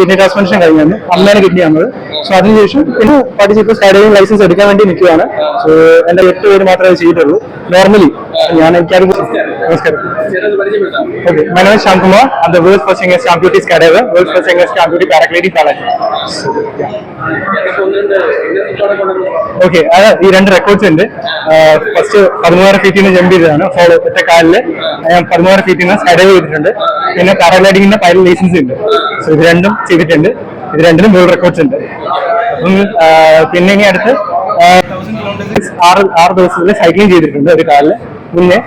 Kidney transplantation കഴിഞ്ഞാണ്. അമ്മേനെ കിഡ്നിയാണത്. So അതിനുശേഷം പിന്നെ പഠിച്ചിപ്പോൾ സ്കൈഡൈവിംഗ് ലൈസൻസ് എടുക്കാൻ വേണ്ടി നിൽക്കുകയാണ്. സോ എന്റെ എട്ട് പേര് മാത്രമേ ചെയ്തിട്ടുള്ളൂ. നോർമലി ഞാൻ എനിക്കത് നമസ്കാരം. Okay, my name is Shyam Kumar. I'm the world's first youngest amputee skydiver, world's first youngest amputee paragliding pilot. Okay ഈ രണ്ട് റെക്കോർഡ്സ് ഉണ്ട്. ഫസ്റ്റ് പതിമൂവായിരം ഫീറ്റിന് ജമ്പ് ചെയ്തതാണ്. ഫോളോ ഒറ്റ കാലിൽ ഞാൻ പതിമൂവായിരം ഫീറ്റിന് സ്കൈഡൈവ് ചെയ്തിട്ടുണ്ട് പിന്നെ പാരാഗ്ലൈഡിങ്ങിന്റെ പൈലറ്റ് ലൈസൻസ് ഉണ്ട്. സോ ഇത് രണ്ടും ചെയ്തിട്ടുണ്ട്. ഇത് രണ്ടിനും വേൾഡ് റെക്കോർഡ്സ് ഉണ്ട്. അപ്പം പിന്നെ ഇനി അടുത്ത് ആറ് ആറ് ദിവസത്തിൽ സൈക്ലിംഗ് ചെയ്തിട്ടുണ്ട് ഒരു കാലിൽ. മുന്നേ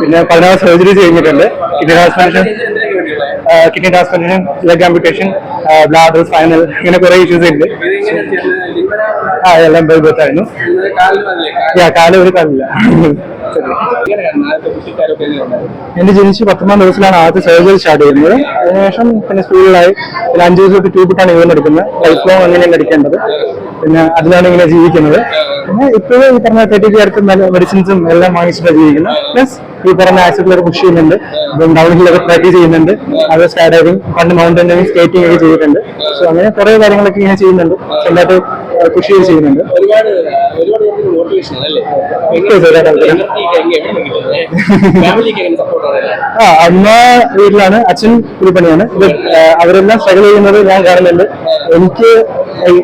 പിന്നെ പതിനാറ് സർജറി ചെയ്തിട്ടുണ്ട്. Transplantation kidney transplantation leg amputation bladder spinal ഇങ്ങനെ കുറെ ഇഷ്യൂസ് ഉണ്ട്. ആ എല്ലാം ബൈബത്തായിരുന്നു യാ കാൽ ഒരു കാലില്ല. എന്റെ ജനിച്ച് പത്തൊമ്പതാം ദിവസത്തിലാണ് ആദ്യത്തെ സർജറി സ്റ്റാർട്ട് ചെയ്യുന്നത്. അതിനുശേഷം പിന്നെ സ്കൂളിലായി പിന്നെ അഞ്ച് ട്യൂബ് ട്യൂബിട്ടാണ് ഇവൻ എടുക്കുന്നത് ലൈഫ് ലോങ് അങ്ങനെയാണ് എടുക്കേണ്ടത് പിന്നെ അതിലാണ് ഇങ്ങനെ ജീവിക്കുന്നത്. പിന്നെ ഇപ്പോഴും ഈ പറഞ്ഞ തേർട്ടി അടുത്ത് മെഡിസിൻസും എല്ലാം വാങ്ങിച്ചിട്ടാണ് ജീവിക്കുന്നത്. പ്ലസ് ഈ പറഞ്ഞ ആസിഡിലൊക്കെ പുഷ് ചെയ്യുന്നുണ്ട്. ഡൗൺ ഹില്ലൊക്കെ പ്രാക്ടീസ് ചെയ്യുന്നുണ്ട്. അത് സ്കൈ പണ്ട് മൗണ്ടൈനിങ് സ്കേറ്റിംഗ് ഒക്കെ ചെയ്തിട്ടുണ്ട്. സോ അങ്ങനെ കുറെ കാര്യങ്ങളൊക്കെ ഇങ്ങനെ ചെയ്യുന്നുണ്ട്. സ്വന്തമായിട്ട് ചെയ്ത് ചെയ്യുന്നുണ്ട്. ഒരുപാട് ഒരുപാട് മോട്ടിവേഷൻ ആ അമ്മ വീട്ടിലാണ് അച്ഛൻ കൂലിപ്പണിയാണ് ഇത് അവരെല്ലാം സ്ട്രഗിൾ ചെയ്യുന്നത് ഞാൻ കാണുന്നുണ്ട്. എനിക്ക്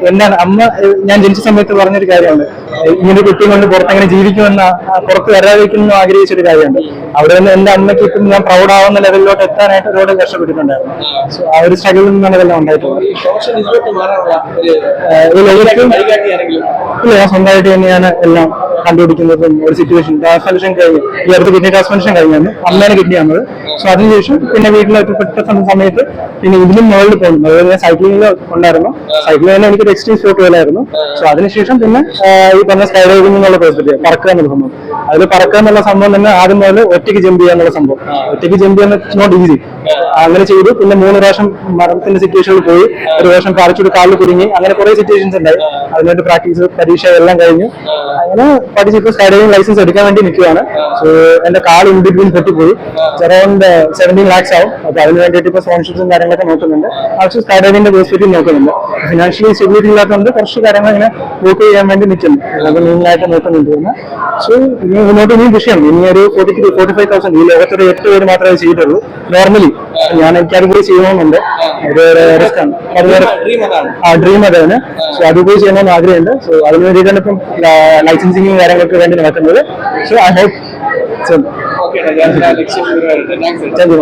എന്താണ്? അമ്മ ഞാൻ ജനിച്ച സമയത്ത് പറഞ്ഞൊരു കാര്യമാണ് ഏഹ്, ഇങ്ങനെ കുട്ടി കൊണ്ട് പുറത്തെങ്ങനെ ജീവിക്കുമെന്ന പുറത്ത് വരാതിരിക്കുന്നു ആഗ്രഹിച്ചൊരു കാര്യമുണ്ട്. അവിടെ നിന്ന് എന്റെ അമ്മയ്ക്ക് ഇപ്പം ഞാൻ പ്രൗഡ് ആവുന്ന ലെവലിലോട്ട് എത്താനായിട്ട് ഒരുപാട് കഷ്ടപ്പെട്ടിട്ടുണ്ടായിരുന്നു. സോ ആ ഒരു സ്ട്രഗിളിൽ നിന്നാണ് ഇതെല്ലാം ഉണ്ടായിട്ടുള്ളത്. ഇല്ല ഞാൻ സ്വന്തമായിട്ട് തന്നെയാണ് എല്ലാം കണ്ടുപിടിക്കുന്നതും ഒരു സിറ്റുവേഷൻ ട്രാൻസ്പ്ലാന്റേഷൻ കഴിഞ്ഞു ഈ അടുത്ത് കിഡ്നി ട്രാൻസ്പ്ലാന്റേഷൻ കഴിഞ്ഞാണ് അമ്മേനെ കിഡ്നി ആണത്. സോ അതിനുശേഷം പിന്നെ ഒറ്റപ്പെട്ട സമ- സമയത്ത് പിന്നെ ഇതിലും മുകളിൽ പോകുന്നു. അതുപോലെ സൈക്ലിംഗിൽ ഉണ്ടായിരുന്നു സൈക്ലിംഗ് തന്നെ എനിക്കൊരു എക്സ്ട്രീം സ്പോർട്ട് പോലായിരുന്നു. സോ അതിനുശേഷം പിന്നെ ഈ പറഞ്ഞ സ്കൈ ഡൈവിംഗ് എന്നുള്ള പോസിറ്റീവ് പറക്കുക എന്നുള്ള സംഭവം അതിൽ പറക്കുക എന്നുള്ള സംഭവം തന്നെ ആദ്യം മുതൽ ഒറ്റയ്ക്ക് ജമ്പ് ചെയ്യുക എന്നുള്ള സംഭവം ഒറ്റയ്ക്ക് ജമ്പ് ചെയ്യാൻ ഇറ്റ്സ് നോട്ട് ഈസി അങ്ങനെ ചെയ്തു. പിന്നെ മൂന്ന് പ്രാവശ്യം മരണത്തിന്റെ സിറ്റുവേഷനിൽ പോയി. ഒരു പ്രാവശ്യം പാലച്ചൂട് കാലിൽ കുടുങ്ങി അങ്ങനെ കുറെ സിറ്റുവേഷൻസ് ഉണ്ടായി. അതിനുവേണ്ടി പ്രാക്ടീസ് പരീക്ഷ എല്ലാം കഴിഞ്ഞു. അങ്ങനെ പഠിച്ചിപ്പോൾ സ്കൈ ലൈസൻസ് എടുക്കാൻ വേണ്ടി നിൽക്കുകയാണ് സോ എന്റെ കാൽ ഇൻ ബിറ്റ്വീൻ പൊട്ടിപ്പോയി. അറൌണ്ട് സെവന്റീൻ ലാക്സ് ആവും. അപ്പൊ അതിന് വേണ്ടിയിട്ട് ഇപ്പോൾ സ്പോൺസർസും കാര്യങ്ങളൊക്കെ നോക്കുന്നുണ്ട്. ആവശ്യം സ്കൈ ഡൈവിംഗിന്റെ ഹോസ്പിറ്റൽ നോക്കുന്നുണ്ട്. ഫിനാൻഷ്യലി സ്റ്റെബിലിറ്റി ഇല്ലാത്തതുകൊണ്ട് കുറച്ച് കാര്യങ്ങൾ ഇങ്ങനെ വോട്ട് ചെയ്യാൻ വേണ്ടി നിൽക്കുന്നു. അത് മെയിനായിട്ട് നോക്കുന്നുണ്ട് പിന്നെ സോ ഇനി മുന്നോട്ട് ഇനിയും വിഷയം ഇനി ഒരു forty three forty five thousand ഈ ലോകത്തൊരു എട്ട് പേര് മാത്രമേ ചെയ്തിട്ടുള്ളൂ. നോർമലി ഞാൻ എനിക്ക് അത് പോയി ചെയ്യണമെന്നുണ്ട് ഒരു റിസ്ക് ആണ്. അതുവരെ ഡ്രീം അതാണ്. ആ ഡ്രീം അതാണ്. സോ അതുപോലെ ചെയ്യണമെന്ന് ആഗ്രഹമുണ്ട്. സോ അതിന് വേണ്ടിയിട്ടാണ് ഇപ്പം ലൈസൻസിങ്ങും കാര്യങ്ങളൊക്കെ വേണ്ടി നടക്കുന്നത്. So I hope thank you